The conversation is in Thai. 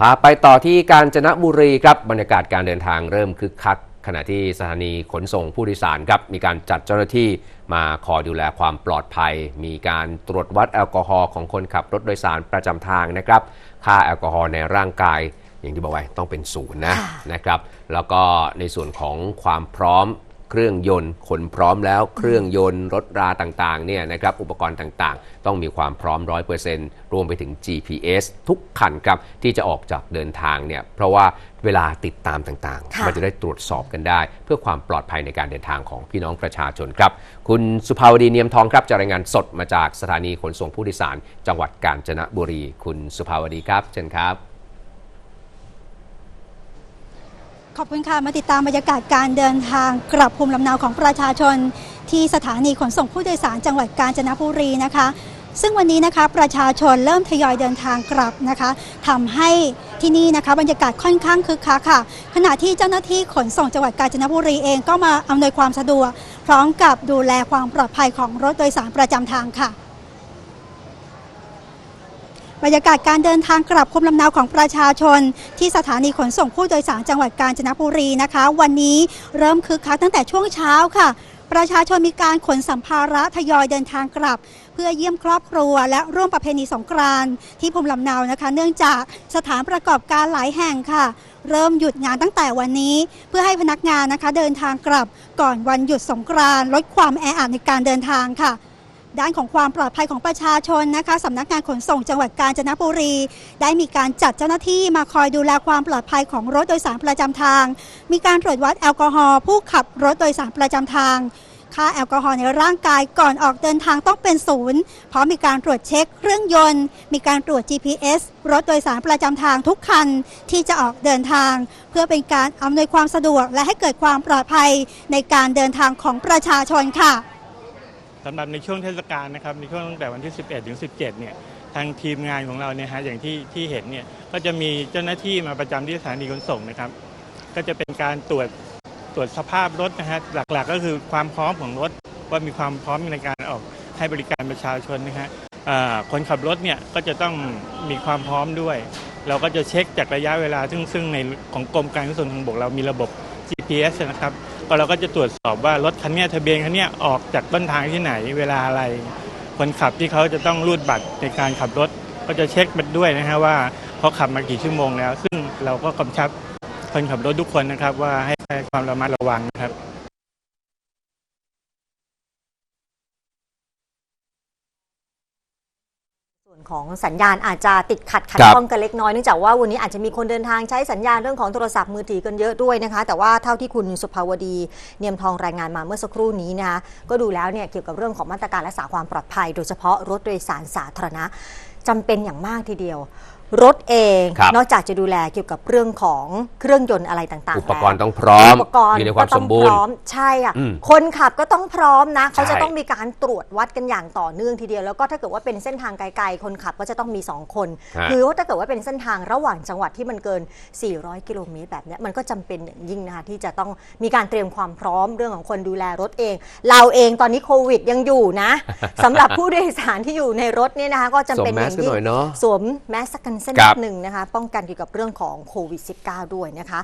พาไปต่อที่กาญจนบุรีครับบรรยากาศการเดินทางเริ่มคึกคัก ขณะที่สถานีขนส่งผู้โดยสารครับมีการจัดเจ้าหน้าที่มาคอยดูแลความปลอดภัย มีการตรวจวัดแอลกอฮอล์ของคนขับรถโดยสารประจำทางนะครับ ค่าแอลกอฮอล์ในร่างกาย อย่างที่บอกไว้ต้องเป็นศูนย์นะค่ะนะครับ แล้วก็ในส่วนของความพร้อม เครื่องยนต์ขนพร้อมแล้ว เครื่องยนต์รถราต่างๆเนี่ยนะครับอุปกรณ์ต่างๆ ต้องมีความพร้อม 100%รวมไปถึง GPS ทุกคันครับที่จะออกจากเดินทางเนี่ยเพราะว่าเวลาติดตามต่างค่ะๆมันจะได้ตรวจสอบกันได้ เพื่อความปลอดภัยในการเดินทางของพี่น้องประชาชนครับ คุณสุภาวดีเนียมทองครับจะรายงานสดมาจากสถานีขนส่งผู้โดยสาร จังหวัดกาญจนบุรี คุณสุภาวดีครับเชิญครับ ขอบคุณค่ะ มาติดตามบรรยากาศการเดินทางกลับภูมิลำเนาของประชาชน ที่สถานีขนส่งผู้โดยสารจังหวัดกาญจนบุรีนะคะ ซึ่งวันนี้นะคะประชาชนเริ่มทยอยเดินทางกลับนะคะทำให้ที่นี่นะคะบรรยากาศค่อนข้างคึกคักค่ะ ขณะที่เจ้าหน้าที่ขนส่งจังหวัดกาญจนบุรีเองก็มาอำนวยความสะดวก พร้อมกับดูแลความปลอดภัยของรถโดยสารประจำทางค่ะ บรรยากาศการเดินทางกลับภูมิลำเนาของประชาชน ที่สถานีขนส่งผู้โดยสารจังหวัดกาญจนบุรีนะคะ วันนี้เริ่มคึกคักตั้งแต่ช่วงเช้าค่ะ ประชาชนมีการขนสัมภาระทยอยเดินทางกลับ เพื่อเยี่ยมครอบครัว และร่วมประเพณีสงกรานต์ที่ภูมิลำเนานะคะ เนื่องจากสถานประกอบการหลายแห่งค่ะ เริ่มหยุดงานตั้งแต่วันนี้ เพื่อให้พนักงานนะคะ เดินทางกลับก่อนวันหยุดสงกรานต์ลดความแออัดในการเดินทางค่ะ ด้านของความปลอดภัยของประชาชนนะคะสำนักงานขนส่งจังหวัดกาญจนบุรี ได้มีการจัดเจ้าหน้าที่มาคอยดูแลความปลอดภัยของรถโดยสารประจำทาง มีการตรวจวัดแอลกอฮอล์ผู้ขับรถโดยสารประจำทางค่าแอลกอฮอล์ในร่างกายก่อนออกเดินทางต้องเป็นศูนย์ เพราะมีการตรวจเช็คเครื่องยนต์ มีการตรวจ GPS รถโดยสารประจำทางทุกคันที่จะออกเดินทาง เพื่อเป็นการอำนวยความสะดวกและให้เกิดความปลอดภัยในการเดินทางของประชาชนค่ะ สำหรับในช่วงเทศกาลนะครับในช่วงตั้งแต่วันที่ 11 ถึง 17 เนี่ยทางทีมงานของเราเนี่ยฮะอย่างที่ที่เห็นเนี่ยก็จะมีเจ้าหน้าที่มาประจำที่สถานีขนส่งนะครับ ก็จะเป็นการตรวจตรวจสภาพรถนะฮะหลักๆ ก็คือความพร้อมของรถว่ามีความพร้อมในการออกให้บริการประชาชนนะฮะคนขับรถเนี่ยก็จะต้องมีความพร้อมด้วย เราก็จะเช็คจากระยะเวลาซึ่งซึ่งในของกรมการขนส่งทางบกเรามีระบบ GPS นะครับ ก็เราก็จะตรวจสอบว่ารถคันเนี้ยทะเบียนคันเนี้ยออกจากต้นทางที่ไหนเวลาอะไร คนขับที่เขาจะต้องรูดบัตรในการขับรถ ก็จะเช็คไปด้วยนะฮะว่าเขาขับมากี่ชั่วโมงแล้ว ซึ่งเราก็กำชับคนขับรถทุกคนนะครับว่าให้ให้ความระมัดระวังนะครับ วนของสัญญาณอาจจะติดขัดขัดครับข้องกันเล็กน้อยเนื่องจากว่าวันนี้อาจจะมีคนเดินทางใช้สัญญาณเรื่องของโทรศัพท์มือถือกันเยอะด้วยนะคะ แต่ว่าเท่าที่คุณสุภาวดี เนียมทองรายงานมาเมื่อสักครู่นี้นะคะก็ดูแล้วเนี่ยเกี่ยวกับเรื่องของมาตรการรักษาความปลอดภัย โดยเฉพาะรถโดยสารสาธารณะจำเป็นอย่างมากทีเดียว รถเอง ครับ นอกจากจะดูแลเกี่ยวกับเรื่องของเครื่องยนต์อะไรต่างๆอุปกรณ์แล้วต้องพร้อมอุปกรณ์อยู่ในความก็ต้สองมบูรพณ์ร้อมใช่ค่ะอืมคนขับก็ต้องพร้อมนะ เขาจะใช่ต้องมีการตรวจวัดกันอย่างต่อเนื่องทีเดียว แล้วก็ถ้าเกิดว่าเป็นเส้นทางไกลๆ คนขับก็จะต้องมี 2 คน ฮะ คือว่าถ้าเกิดว่าเป็นเส้นทางระหว่างจังหวัดที่มันเกิน 400 กิโลเมตรแบบเนี้ยมันก็จำเป็นอย่างยิ่งนะคะที่จะต้องมีการเตรียมความพร้อมเรื่องของคนดูแลรถเอง เราเองตอนนี้โควิดยังอยู่นะ สำหรับผู้โดยสารที่อยู่ในรถเนี่ยนะคะก็จำเป็นสวมอแมสย่างกันยิ่หน่อยเนอะงสวมแมสสักกันเส้นครันิบดหนึ่งนะคะ ป้องกันเกี่ยวกับเรื่องของโควิด -19 ด้วยนะคะ